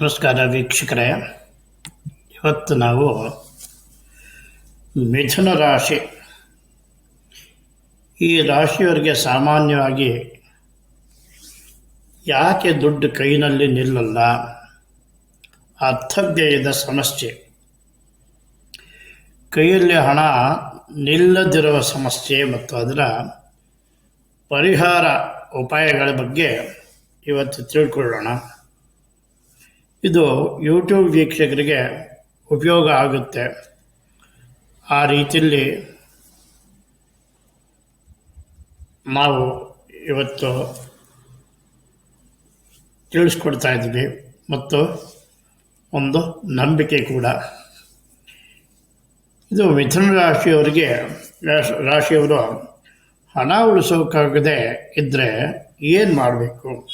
ನಮಸ್ಕಾರ ವೀಕ್ಷಕರೇ. ಇವತ್ತು ನಾವು ಮಿಥುನ ರಾಶಿ. ಈ ರಾಶಿಯವರಿಗೆ ಸಾಮಾನ್ಯವಾಗಿ ಯಾಕೆ ದುಡ್ಡು ಕೈನಲ್ಲಿ ನಿಲ್ಲಲ್ಲ? ಅರ್ಥವ್ಯಯದ ಸಮಸ್ಯೆ. ಕೈಯಲ್ಲಿ ಹಣ ನಿಲ್ಲದಿರುವ ಸಮಸ್ಯೆ ಮತ್ತು ಅದರ ಪರಿಹಾರ ಉಪಾಯಗಳ ಬಗ್ಗೆ ಇವತ್ತು ತಿಳ್ಕೊಳ್ಳೋಣ. ಇದು ಯೂಟ್ಯೂಬ್ ವೀಕ್ಷಕರಿಗೆ ಉಪಯೋಗ ಆಗುತ್ತೆ. ಆ ರೀತಿಯಲ್ಲಿ ನಾವು ಇವತ್ತು ತಿಳಿಸ್ಕೊಡ್ತಾ ಇದ್ದೀವಿ. ಮತ್ತು ಒಂದು ನಂಬಿಕೆ ಕೂಡ. ಇದು ಮಿಥುನ ರಾಶಿಯವರಿಗೆ ರಾಶಿಯವರು ಹಣ ಉಳಿಸೋಕ್ಕಾಗದೆ ಇದ್ದರೆ ಏನು ಮಾಡಬೇಕು?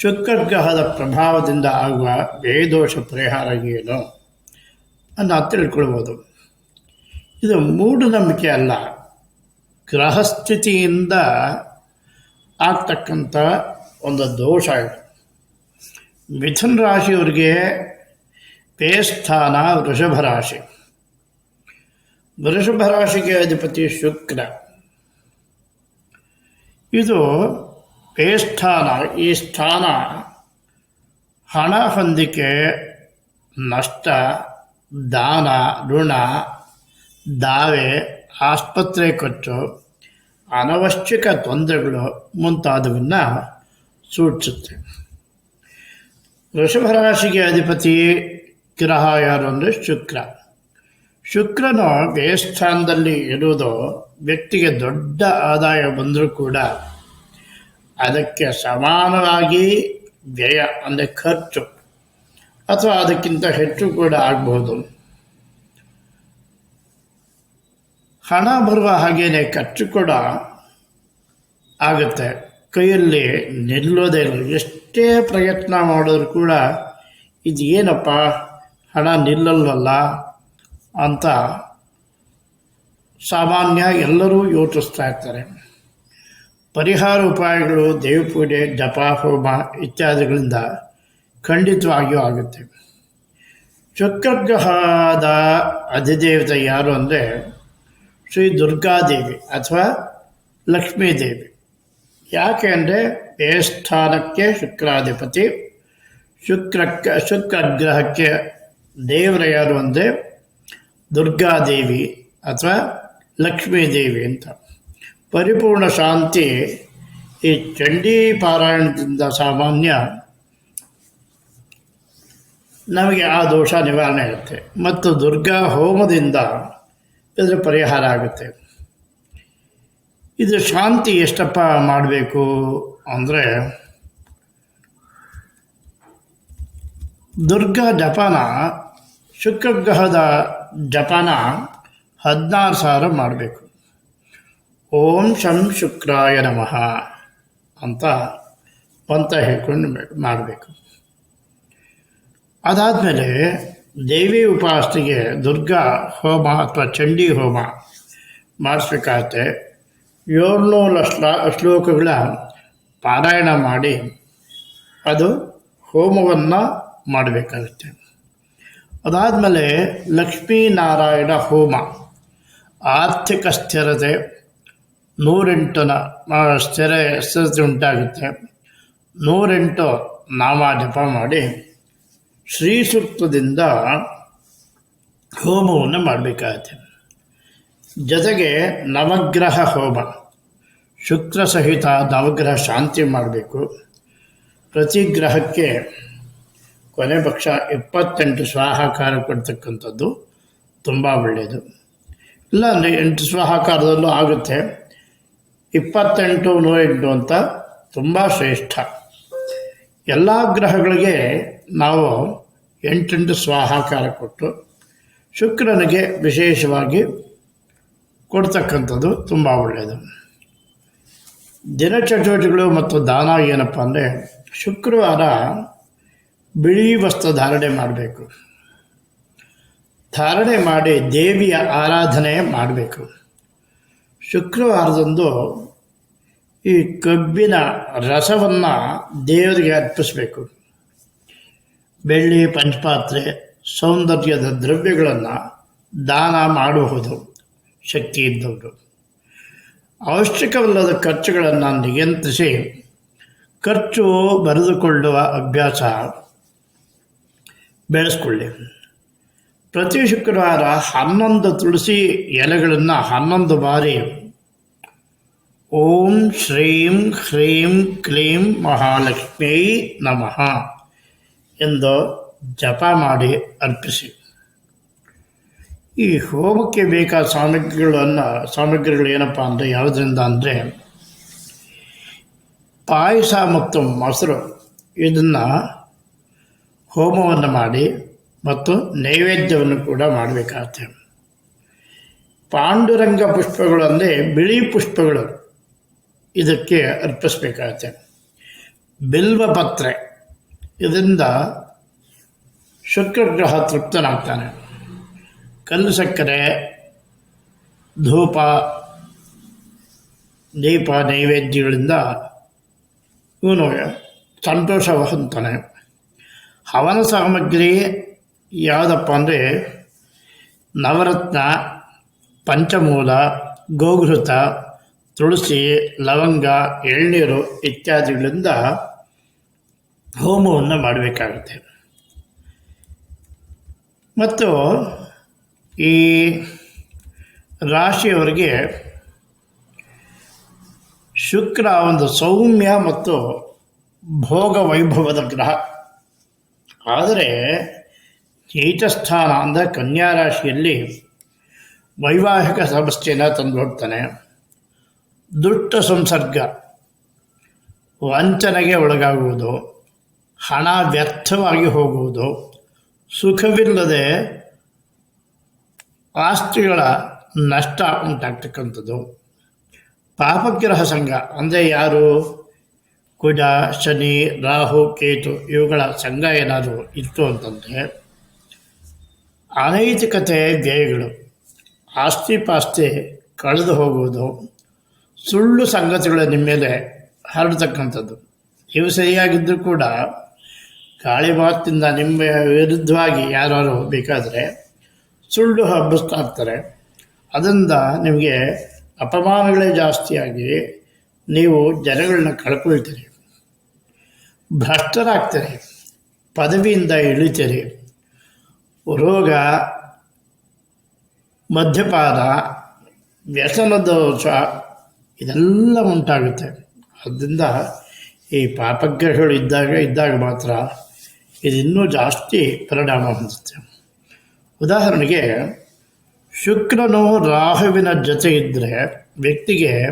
ಶುಕ್ರಗ್ರಹದ ಪ್ರಭಾವದಿಂದ ಆಗುವ ಬೇದೋಷ ಪರಿಹಾರ ಏನು? ಅಂತ ತಿಳ್ಕೊಳ್ಬೋದು. ಇದು ಮೂಢನಂಬಿಕೆ ಅಲ್ಲ. ಗ್ರಹಸ್ಥಿತಿಯಿಂದ ಆಗ್ತಕ್ಕಂಥ ಒಂದು ದೋಷ ಇದು. ಮಿಥುನ್ ರಾಶಿಯವರಿಗೆ ಪೇಸ್ಥಾನ ವೃಷಭ ರಾಶಿ. ವೃಷಭ ರಾಶಿಗೆ ಅಧಿಪತಿ ಶುಕ್ರ. ಇದು ಸ್ಥಾನ ಈ ಸ್ಥಾನ ಹಣ ಹೊಂದಿಕೆ, ನಷ್ಟ, ದಾನ, ಋಣ, ದಾವೆ, ಆಸ್ಪತ್ರೆ ಖರ್ಚು ಅನವಶ್ಯಕ ತೊಂದರೆಗಳು ಮುಂತಾದವನ್ನು ಸೂಚಿಸುತ್ತೆ. ವೃಷಭರಾಶಿಗೆ ಅಧಿಪತಿ ಗ್ರಹ ಯಾರು ಅಂದರೆ ಶುಕ್ರ. ಶುಕ್ರನು ವ್ಯಯಸ್ಥಾನದಲ್ಲಿ ಇರುವುದು ವ್ಯಕ್ತಿಗೆ ದೊಡ್ಡ ಆದಾಯ ಬಂದರೂ ಕೂಡ ಅದಕ್ಕೆ ಸಮಾನವಾಗಿ ವ್ಯಯ ಅಂದರೆ ಖರ್ಚು. ಅಥವಾ ಅದಕ್ಕಿಂತ ಹೆಚ್ಚು ಕೂಡ ಆಗಬಹುದು ಹಣ ಬರುವ ಹಾಗೇನೆ ಖರ್ಚು ಕೂಡ ಆಗುತ್ತೆ. ಕೈಯಲ್ಲಿ ನಿಲ್ಲೋದೇ ಇಲ್ಲ. ಎಷ್ಟೇ ಪ್ರಯತ್ನ ಮಾಡಿದ್ರು ಕೂಡ ಇದು ಏನಪ್ಪ? ಹಣ ನಿಲ್ಲಲ್ವಲ್ಲ ಅಂತ ಸಾಮಾನ್ಯ ಎಲ್ಲರೂ ಯೋಚಿಸ್ತಾ ಇರ್ತಾರೆ. ಪರಿಹಾರ ಉಪಾಯಗಳು, ದೇವಪೂಜೆ, ಜಪ, ಹೋಮ ಇತ್ಯಾದಿಗಳಿಂದ ಖಂಡಿತವಾಗಿಯೂ ಆಗುತ್ತೆ. ಶುಕ್ರಗ್ರಹದ ಅಧಿದೇವತೆ ಯಾರು ಅಂದರೆ ಶ್ರೀ ದುರ್ಗಾದೇವಿ ಅಥವಾ ಲಕ್ಷ್ಮೀದೇವಿ. ಯಾಕೆ ಅಂದರೆ ದೇವಸ್ಥಾನಕ್ಕೆ ಶುಕ್ರಾಧಿಪತಿ ಶುಕ್ರಕ್ಕೆ ಶುಕ್ರಗ್ರಹಕ್ಕೆ ದೇವರ ಯಾರು ಅಂದರೆ ದುರ್ಗಾದೇವಿ ಅಥವಾ ಲಕ್ಷ್ಮೀದೇವಿ ಅಂತ. ಪರಿಪೂರ್ಣ ಶಾಂತಿ ಈ ಚಂಡೀ ಪಾರಾಯಣದಿಂದ ಸಾಮಾನ್ಯ ನಮಗೆ ಆ ದೋಷ ನಿವಾರಣೆ ಆಗುತ್ತೆ. ಮತ್ತು ದುರ್ಗಾ ಹೋಮದಿಂದ ಇದರ ಪರಿಹಾರ ಆಗುತ್ತೆ. ಇದು ಶಾಂತಿ ಎಷ್ಟಪ್ಪ ಮಾಡಬೇಕು ಅಂದರೆ ದುರ್ಗಾ ಜಪಾನ, ಶುಕ್ರಗ್ರಹದ ಜಪಾನ ಹದಿನಾರು ಸಾವಿರ ಮಾಡಬೇಕು. ಓಂ ಶಂ ಶುಕ್ರಾಯ ನಮಃ ಅಂತ ಪಂಥ ಹೇಳ್ಕೊಂಡು ಮಾಡಬೇಕು. ಅದಾದಮೇಲೆ ದೇವಿ ಉಪಾಸನೆಗೆ ದುರ್ಗಾ ಹೋಮ ಅಥವಾ ಚಂಡಿ ಹೋಮ ಮಾಡಿಸ್ಬೇಕಾಗತ್ತೆ. ಏಳ್ನೂರು ಶ್ಲಾ ಶ್ಲೋಕಗಳ ಪಾರಾಯಣ ಮಾಡಿ ಅದು ಹೋಮವನ್ನು ಮಾಡಬೇಕಾಗುತ್ತೆ. ಅದಾದಮೇಲೆ ಲಕ್ಷ್ಮೀನಾರಾಯಣ ಹೋಮ, ಆರ್ಥಿಕ ಸ್ಥಿರತೆ ನೂರೆಂಟನ ಸ್ಥಿರ ಸ್ಥಿರತೆ ಉಂಟಾಗುತ್ತೆ. ನೂರೆಂಟು ನಾಮ ಜಪ ಮಾಡಿ ಶ್ರೀ ಸೂಕ್ತದಿಂದ ಹೋಮವನ್ನು ಮಾಡಬೇಕಾಗುತ್ತೆ. ಜೊತೆಗೆ ನವಗ್ರಹ ಹೋಮ, ಶುಕ್ರ ಸಹಿತ ನವಗ್ರಹ ಶಾಂತಿ ಮಾಡಬೇಕು. ಪ್ರತಿ ಗ್ರಹಕ್ಕೆ ಕೊನೆ ಪಕ್ಷ ಇಪ್ಪತ್ತೆಂಟು ಸ್ವಾಹಾಕಾರ ಕೊಡ್ತಕ್ಕಂಥದ್ದು ತುಂಬ ಒಳ್ಳೆಯದು. ಇಲ್ಲ ಅಂದರೆ ಎಂಟು ಸ್ವಾಹಾಕಾರದಲ್ಲೂ ಆಗುತ್ತೆ. ಇಪ್ಪತ್ತೆಂಟು ನೂರೆಂಟು ಅಂತ ತುಂಬ ಶ್ರೇಷ್ಠ. ಎಲ್ಲ ಗ್ರಹಗಳಿಗೆ ನಾವು ಎಂಟೆಂಟು ಸ್ವಾಹಾಕಾರ ಕೊಟ್ಟು ಶುಕ್ರನಿಗೆ ವಿಶೇಷವಾಗಿ ಕೊಡ್ತಕ್ಕಂಥದ್ದು ತುಂಬ ಒಳ್ಳೆಯದು. ದಿನಚಟುವಟಿಕೆಗಳು ಮತ್ತು ದಾನ ಏನಪ್ಪ ಅಂದರೆ ಶುಕ್ರವಾರ ಬಿಳಿ ವಸ್ತ್ರ ಧಾರಣೆ ಮಾಡಬೇಕು. ಧಾರಣೆ ಮಾಡಿ ದೇವಿಯ ಆರಾಧನೆ ಮಾಡಬೇಕು. ಶುಕ್ರವಾರದಂದು ಈ ಕಬ್ಬಿನ ರಸವನ್ನು ದೇವರಿಗೆ ಅರ್ಪಿಸಬೇಕು. ಬೆಳ್ಳಿ, ಪಂಚಪಾತ್ರೆ, ಸೌಂದರ್ಯದ ದ್ರವ್ಯಗಳನ್ನು ದಾನ ಮಾಡಬಹುದು ಶಕ್ತಿ ಇದ್ದವರು ಅವಶ್ಯಕವಲ್ಲದ ಖರ್ಚುಗಳನ್ನು ನಿಯಂತ್ರಿಸಿ ಖರ್ಚು ಬರೆದುಕೊಳ್ಳುವ ಅಭ್ಯಾಸ ಬೆಳೆಸ್ಕೊಳ್ಳಿ. ಪ್ರತಿ ಶುಕ್ರವಾರ ಹನ್ನೊಂದು ತುಳಸಿ ಎಲೆಗಳನ್ನು ಹನ್ನೊಂದು ಬಾರಿ ಓಂ ಶ್ರೀಂ ಹ್ರೀಂ ಕ್ಲೀಂ ಮಹಾಲಕ್ಷ್ಮೀ ನಮಃ ಎಂದು ಜಪ ಮಾಡಿ ಅರ್ಪಿಸಿ. ಈ ಹೋಮಕ್ಕೆ ಬೇಕಾದ ಸಾಮಗ್ರಿಗಳನ್ನು ಸಾಮಗ್ರಿಗಳು ಏನಪ್ಪ ಅಂದರೆ ಯಾವುದರಿಂದ ಅಂದರೆ ಪಾಯಸ ಮತ್ತು ಮೊಸರು ಇದನ್ನು ಹೋಮವನ್ನು ಮಾಡಿ ಮತ್ತು ನೈವೇದ್ಯವನ್ನು ಕೂಡ ಮಾಡಬೇಕಾಗತ್ತೆ. ಪಾಂಡುರಂಗ ಪುಷ್ಪಗಳು ಅಂದರೆ ಬಿಳಿ ಪುಷ್ಪಗಳು. ಇದಕ್ಕೆ ಅರ್ಪಿಸಬೇಕಾಗತ್ತೆ. ಬಿಲ್ವಪತ್ರೆ ಇದರಿಂದ ಶುಕ್ರಗ್ರಹ ತೃಪ್ತನಾಗ್ತಾನೆ. ಕಲ್ಲು ಸಕ್ಕರೆ, ಧೂಪ, ದೀಪ, ನೈವೇದ್ಯಗಳಿಂದ ಇವನು ಸಂತೋಷ ಹವನ ಸಾಮಗ್ರಿ ಯಾವುದಪ್ಪ ಅಂದರೆ ನವರತ್ನ, ಪಂಚಮೂಲ ಗೋಘೃತ ತುಳಸಿ, ಲವಂಗ, ಎಳ್ನೀರು ಇತ್ಯಾದಿಗಳಿಂದ ಹೋಮವನ್ನು ಮಾಡಬೇಕಾಗುತ್ತೆ. ಮತ್ತು ಈ ರಾಶಿಯವರಿಗೆ ಶುಕ್ರ ಒಂದು ಸೌಮ್ಯ ಮತ್ತು ಭೋಗ ವೈಭವದ ಗ್ರಹ. ಆದರೆ ನೀಚಸ್ಥಾನ ಅಂದರೆ ಕನ್ಯಾ ರಾಶಿಯಲ್ಲಿ ವೈವಾಹಿಕ ಸಮಸ್ಯೆಯನ್ನು ತಂದು ದುಷ್ಟ ಸಂಸರ್ಗ, ವಂಚನೆಗೆ ಒಳಗಾಗುವುದು, ಹಣ ವ್ಯರ್ಥವಾಗಿ ಹೋಗುವುದು, ಸುಖವಿಲ್ಲದೆ ಆಸ್ತಿಗಳ ನಷ್ಟ ಉಂಟಾಗ್ತಕ್ಕಂಥದ್ದು. ಪಾಪಗ್ರಹ ಸಂಘ ಅಂದರೆ ಯಾರು? ಕುಜ, ಶನಿ, ರಾಹು, ಕೇತು ಇವುಗಳ ಸಂಘ ಏನಾದರೂ ಇತ್ತು ಅಂತಂದರೆ ಅನೈತಿಕತೆ ವ್ಯಯಗಳು ಆಸ್ತಿ ಪಾಸ್ತಿ ಕಳೆದು ಹೋಗುವುದು, ಸುಳ್ಳು ಸಂಗತಿಗಳು ನಿಮ್ಮ ಮೇಲೆ ಹರಡ್ತಕ್ಕಂಥದ್ದು. ಇವು ಸರಿಯಾಗಿದ್ದರೂ ಕೂಡ ಗಾಳಿ ಮಾತಿಂದ ನಿಮ್ಮ ವಿರುದ್ಧವಾಗಿ ಯಾರು ಬೇಕಾದರೆ ಸುಳ್ಳು ಹಬ್ಬಿಸ್ತಾ ಇರ್ತಾರೆ ಅದರಿಂದ ನಿಮಗೆ ಅಪಮಾನಗಳೇ ಜಾಸ್ತಿಯಾಗಿ ನೀವು ಜನಗಳನ್ನ ಕಳ್ಕೊಳ್ತೀರಿ. ಭ್ರಷ್ಟರಾಗ್ತೀರಿ. ಪದವಿಯಿಂದ ಇಳಿತೀರಿ. ರೋಗ, ಮದ್ಯಪಾನ ವ್ಯಸನ ದೋಷ, ಇದೆಲ್ಲ ಉಂಟಾಗುತ್ತೆ. ಆದ್ದರಿಂದ ಈ ಪಾಪಗ್ರಹಗಳು ಇದ್ದಾಗ ಇದ್ದಾಗ ಮಾತ್ರ ಇದಿನ್ನೂ ಜಾಸ್ತಿ ಪರಿಣಾಮ ಹೊಂದುತ್ತೆ. ಉದಾಹರಣೆಗೆ, ಶುಕ್ರನು ರಾಹುವಿನ ಜೊತೆ ಇದ್ದರೆ ವ್ಯಕ್ತಿಗೆ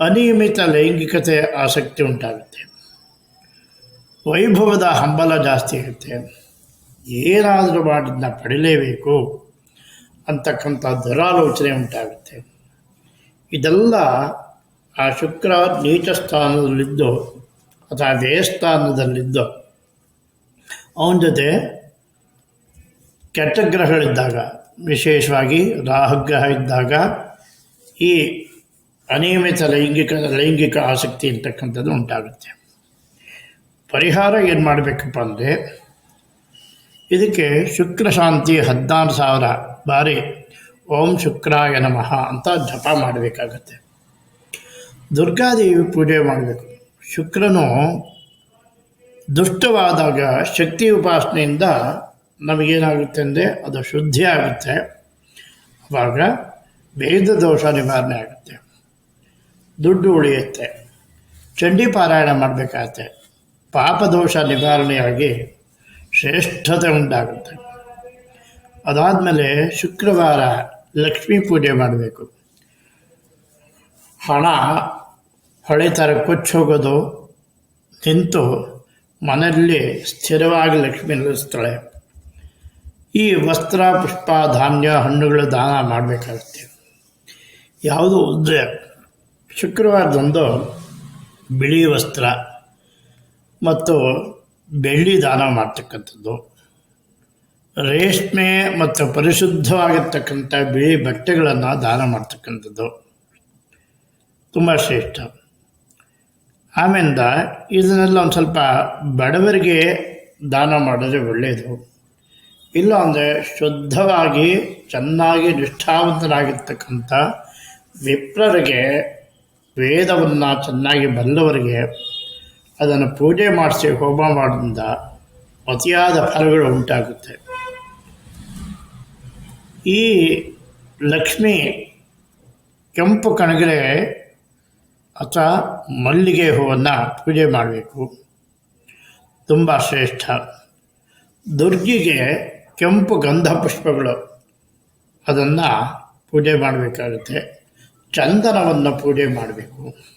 ಅನಿಯಮಿತ ಲೈಂಗಿಕತೆ ಆಸಕ್ತಿ ಉಂಟಾಗುತ್ತೆ. ವೈಭವದ ಹಂಬಲ ಜಾಸ್ತಿ ಆಗುತ್ತೆ. ಏನಾದರೂ ಮಾಡಿದ್ದನ್ನ ಪಡಿಲೇಬೇಕು ಅಂತಕ್ಕಂಥ ದುರಾಲೋಚನೆ ಉಂಟಾಗುತ್ತೆ. ಇದೆಲ್ಲ ಆ ಶುಕ್ರ ನೀಚ ಸ್ಥಾನದಲ್ಲಿದ್ದು ಅಥವಾ ದೇವಸ್ಥಾನದಲ್ಲಿದ್ದು ಅವನ ಜೊತೆ ಕೆಟ್ಟ ಗ್ರಹಗಳಿದ್ದಾಗ, ವಿಶೇಷವಾಗಿ ರಾಹುಗ್ರಹ ಇದ್ದಾಗ ಈ ಅನಿಯಮಿತ ಲೈಂಗಿಕ ಲೈಂಗಿಕ ಆಸಕ್ತಿ ಇರ್ತಕ್ಕಂಥದ್ದು ಉಂಟಾಗುತ್ತೆ. ಪರಿಹಾರ ಏನು ಮಾಡಬೇಕಪ್ಪ ಅಂದರೆ ಇದಕ್ಕೆ ಶುಕ್ರ ಶಾಂತಿ ಹದಿನಾರು ಸಾವಿರ ಬಾರಿ ಓಂ ಶುಕ್ರಾಯ ನಮಃ ಅಂತ ಜಪ ಮಾಡಬೇಕಾಗತ್ತೆ. ದುರ್ಗಾದೇವಿ ಪೂಜೆ ಮಾಡಬೇಕು. ಶುಕ್ರನು ದುಷ್ಟವಾದಾಗ ಶಕ್ತಿ ಉಪಾಸನೆಯಿಂದ ನಮಗೇನಾಗುತ್ತೆ ಅಂದರೆ ಅದು ಶುದ್ಧಿ ಆಗುತ್ತೆ. ಆವಾಗ ವೇದ ದೋಷ ನಿವಾರಣೆ ಆಗುತ್ತೆ. ದುಡ್ಡು ಉಳಿಯುತ್ತೆ. ಚಂಡಿ ಪಾರಾಯಣ ಮಾಡಬೇಕಾಗತ್ತೆ. ಪಾಪದೋಷ ನಿವಾರಣೆಯಾಗಿ ಶ್ರೇಷ್ಠತೆ ಉಂಟಾಗುತ್ತೆ ಅದಾದಮೇಲೆ ಶುಕ್ರವಾರ ಲಕ್ಷ್ಮೀ ಪೂಜೆ ಮಾಡಬೇಕು. ಹಣ, ಹೊಳೆ ಥರ ಕೊಚ್ಚಿ ಹೋಗೋದು, ನಿಂತು ಮನೆಯಲ್ಲಿ ಸ್ಥಿರವಾಗಿ ಲಕ್ಷ್ಮಿ ನಿಲ್ಲಿಸ್ತಾಳೆ. ಈ ವಸ್ತ್ರ, ಪುಷ್ಪ, ಧಾನ್ಯ, ಹಣ್ಣುಗಳು ದಾನ ಮಾಡಬೇಕಾಗುತ್ತೆ. ಯಾವುದು ಉದ್ರೆ ಶುಕ್ರವಾರದಂದು ಬಿಳಿ ವಸ್ತ್ರ ಮತ್ತು ಬೆಳ್ಳಿ ದಾನ ಮಾಡ್ತಕ್ಕಂಥದ್ದು. ರೇಷ್ಮೆ ಮತ್ತು ಪರಿಶುದ್ಧವಾಗಿರ್ತಕ್ಕಂಥ ಬಿಳಿ ಬಟ್ಟೆಗಳನ್ನು ದಾನ ಮಾಡ್ತಕ್ಕಂಥದ್ದು. ತುಂಬ ಶ್ರೇಷ್ಠ. ಆಮೇಲಿಂದ ಇದನ್ನೆಲ್ಲ ಒಂದು ಸ್ವಲ್ಪ ಬಡವರಿಗೆ ದಾನ ಮಾಡಿದ್ರೆ ಒಳ್ಳೆಯದು ಇಲ್ಲ ಅಂದರೆ ಶುದ್ಧವಾಗಿ ಚೆನ್ನಾಗಿ ನಿಷ್ಠಾವಂತರಾಗಿರ್ತಕ್ಕಂಥ ವಿಪ್ರರಿಗೆ, ವೇದವನ್ನು ಚೆನ್ನಾಗಿ ಬಲ್ಲವರಿಗೆ ಅದನ್ನು ಪೂಜೆ ಮಾಡಿಸಿ ಹೋಮ ಮಾಡೋದ್ರಿಂದ ಅತಿಯಾದ ಫಲಗಳು ಉಂಟಾಗುತ್ತೆ. ಈ ಲಕ್ಷ್ಮಿ ಕೆಂಪು ಕಣಗಿಲೆ ಅಥವಾ ಮಲ್ಲಿಗೆ ಹೂವನ್ನು ಪೂಜೆ ಮಾಡಬೇಕು. ತುಂಬ ಶ್ರೇಷ್ಠ. ದುರ್ಗಿಗೆ ಕೆಂಪು ಗಂಧ ಪುಷ್ಪಗಳು ಅದನ್ನು ಪೂಜೆ ಮಾಡಬೇಕಾಗುತ್ತೆ. ಚಂದನವನ್ನು ಪೂಜೆ ಮಾಡಬೇಕು.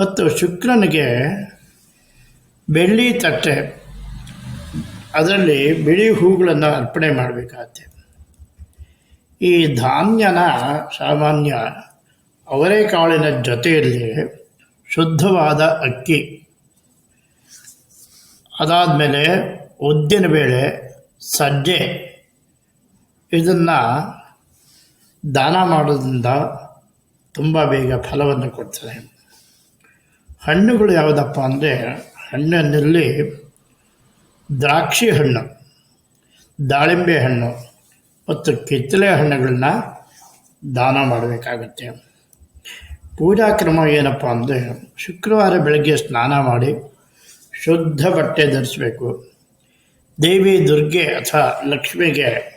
ಮತ್ತು ಶುಕ್ರನಿಗೆ ಬೆಳ್ಳಿ ತಟ್ಟೆ, ಅದರಲ್ಲಿ ಬಿಳಿ ಹೂಗಳನ್ನು ಅರ್ಪಣೆ ಮಾಡಬೇಕಾಗತ್ತೆ. ಈ ಧಾನ್ಯನ ಸಾಮಾನ್ಯ ಅವರೆಕಾಳಿನ ಜೊತೆಯಲ್ಲಿ ಶುದ್ಧವಾದ ಅಕ್ಕಿ, ಅದಾದಮೇಲೆ ಉದ್ದಿನಬೇಳೆ ಸಜ್ಜೆ, ಇದನ್ನು ದಾನ ಮಾಡೋದ್ರಿಂದ ತುಂಬ ಬೇಗ ಫಲವನ್ನು ಕೊಡ್ತದೆ. ಹಣ್ಣುಗಳು ಯಾವುದಪ್ಪ ಅಂದರೆ ಹಣ್ಣಿನಲ್ಲಿ ದ್ರಾಕ್ಷಿ ಹಣ್ಣು, ದಾಳಿಂಬೆ ಹಣ್ಣು ಮತ್ತು ಕಿತ್ತಳೆ ಹಣ್ಣುಗಳನ್ನ ದಾನ ಮಾಡಬೇಕಾಗುತ್ತೆ. ಪೂಜಾ ಕ್ರಮ ಏನಪ್ಪ ಅಂದರೆ ಶುಕ್ರವಾರ ಬೆಳಗ್ಗೆ ಸ್ನಾನ ಮಾಡಿ ಶುದ್ಧ ಬಟ್ಟೆ ಧರಿಸಬೇಕು. ದೇವಿ ದುರ್ಗೆ ಅಥವಾ ಲಕ್ಷ್ಮಿಗೆ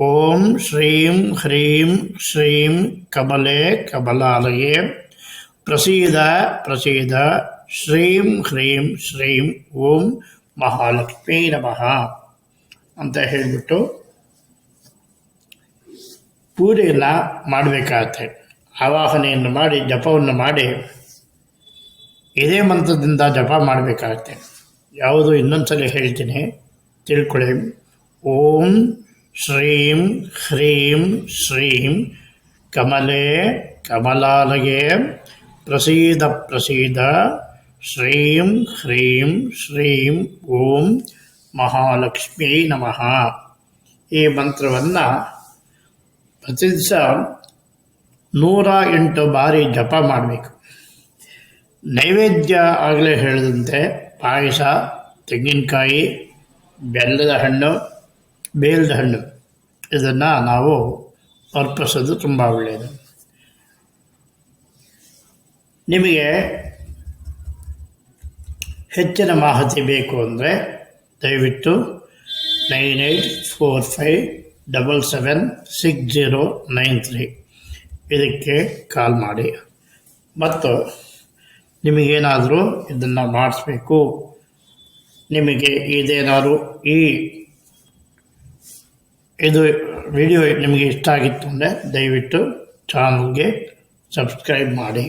ಓಂ ಶ್ರೀಂ ಹ್ರೀಂ ಶ್ರೀಂ ಕಮಲೆ ಕಮಲಾಲಯೇ ಪ್ರಸೀದ ಪ್ರಸೀದ ಶ್ರೀಂ ಹ್ರೀಂ ಶ್ರೀಂ ಓಂ ಮಹಾಲಕ್ಷ್ಮೀ ನಮಃ ಅಂತ ಹೇಳಿಬಿಟ್ಟು ಪೂಜೆಯನ್ನು ಮಾಡಬೇಕಾಗತ್ತೆ. ಆವಾಹನೆಯನ್ನು ಮಾಡಿ, ಜಪವನ್ನು ಮಾಡಿ, ಇದೇ ಮಂತ್ರದಿಂದ ಜಪ ಮಾಡಬೇಕಾಗತ್ತೆ. ಯಾವುದು ಇನ್ನೊಂದ್ಸಲ ಹೇಳ್ತೀನಿ, ತಿಳ್ಕೊಳ್ಳಿ. ಓಂ ಶ್ರೀಂ ಹ್ರೀಂ ಶ್ರೀಂ ಕಮಲೆ ಕಮಲಾಲಗೆ ಪ್ರಸೀದ ಪ್ರಸೀದ ಶ್ರೀಂ ಹ್ರೀಂ ಶ್ರೀಂ ಓಂ ಮಹಾಲಕ್ಷ್ಮೀ ನಮಃ. ಈ ಮಂತ್ರವನ್ನು ಪ್ರತಿ ದಿವಸ ನೂರ ಎಂಟು ಬಾರಿ ಜಪ ಮಾಡಬೇಕು. ನೈವೇದ್ಯ ಆಗಲೇ ಹೇಳಿದಂತೆ ಪಾಯಸ, ತೆಂಗಿನಕಾಯಿ, ಬೆಲ್ಲದ ಹಣ್ಣು, ಬೇಲದ ಹಣ್ಣು. ಇದನ್ನು ನಾವು ಅರ್ಪಿಸೋದು ತುಂಬ ಒಳ್ಳೆಯದು ನಿಮಗೆ ಹೆಚ್ಚಿನ ಮಾಹಿತಿ ಬೇಕು ಅಂದರೆ ದಯವಿಟ್ಟು nine eight four five double seven six zero nine three ಇದಕ್ಕೆ ಕಾಲ್ ಮಾಡಿ. ಮತ್ತು ನಿಮಗೇನಾದರೂ ಇದನ್ನು ಮಾಡಿಸ್ಬೇಕು, ನಿಮಗೆ ಇದೇನಾದರೂ ಈ ಇದು ವಿಡಿಯೋ ನಿಮಗೆ ಇಷ್ಟ ಆಗಿತ್ತು ಅಂದರೆ ದಯವಿಟ್ಟು ಚಾನಲ್ಗೆ ಸಬ್ಸ್ಕ್ರೈಬ್ ಮಾಡಿ.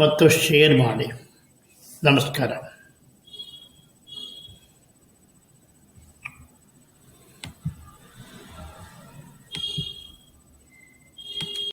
ಮತ್ತು ಶೇರ್ ಮಾಡಿ. ನಮಸ್ಕಾರ.